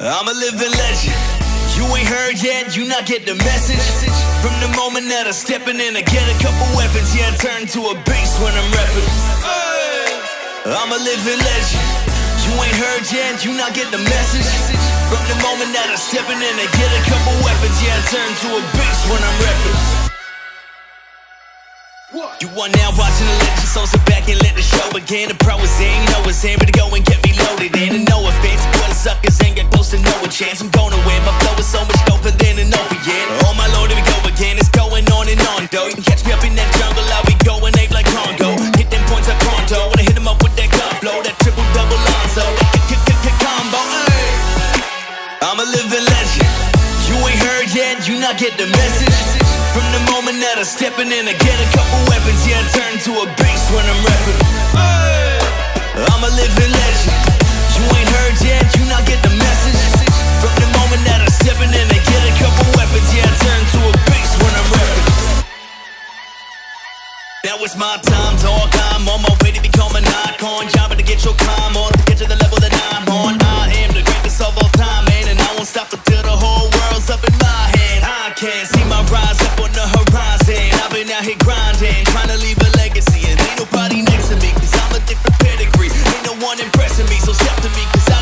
I'm a living legend. You ain't heard yet, you not get the message. From the moment that I'm stepping in, I get a couple weapons. Yeah, I turn to a beast when I'm rapping. I'm a living legend. You ain't heard yet, you not get the message. From the moment that I'm stepping in, I get a couple weapons. Yeah, I turn to a beast when I'm rapping. You are now watching the legend, so sit back and let the show begin. The pro is in, know it's ready to go and get me loaded. And no offense, chance. I'm gonna win, my flow is so much doper than an opiate. Oh my lord, here we go again, it's going on and on, though. You can catch me up in that jungle, I'll be going ape like Congo. Hit them points up pronto, wanna hit them up with that gun blow, that triple double Lonzo, that combo. I'm a living legend. You ain't heard yet, you not get the message. From the moment that I'm stepping in, I get a couple weapons. Yeah, I turn to a beast when I'm rapping. I'm a living legend. That was my time talk. I'm on my way to become an icon. Jobbing to get your climb on, to get to the level that I'm on. I am the greatest of all time, man, and I won't stop until the whole world's up in my hand. I can see my rise up on the horizon. I've been out here grinding, trying to leave a legacy, and ain't nobody next to me, cause I'm a different pedigree. Ain't no one impressing me, so step to me, cause I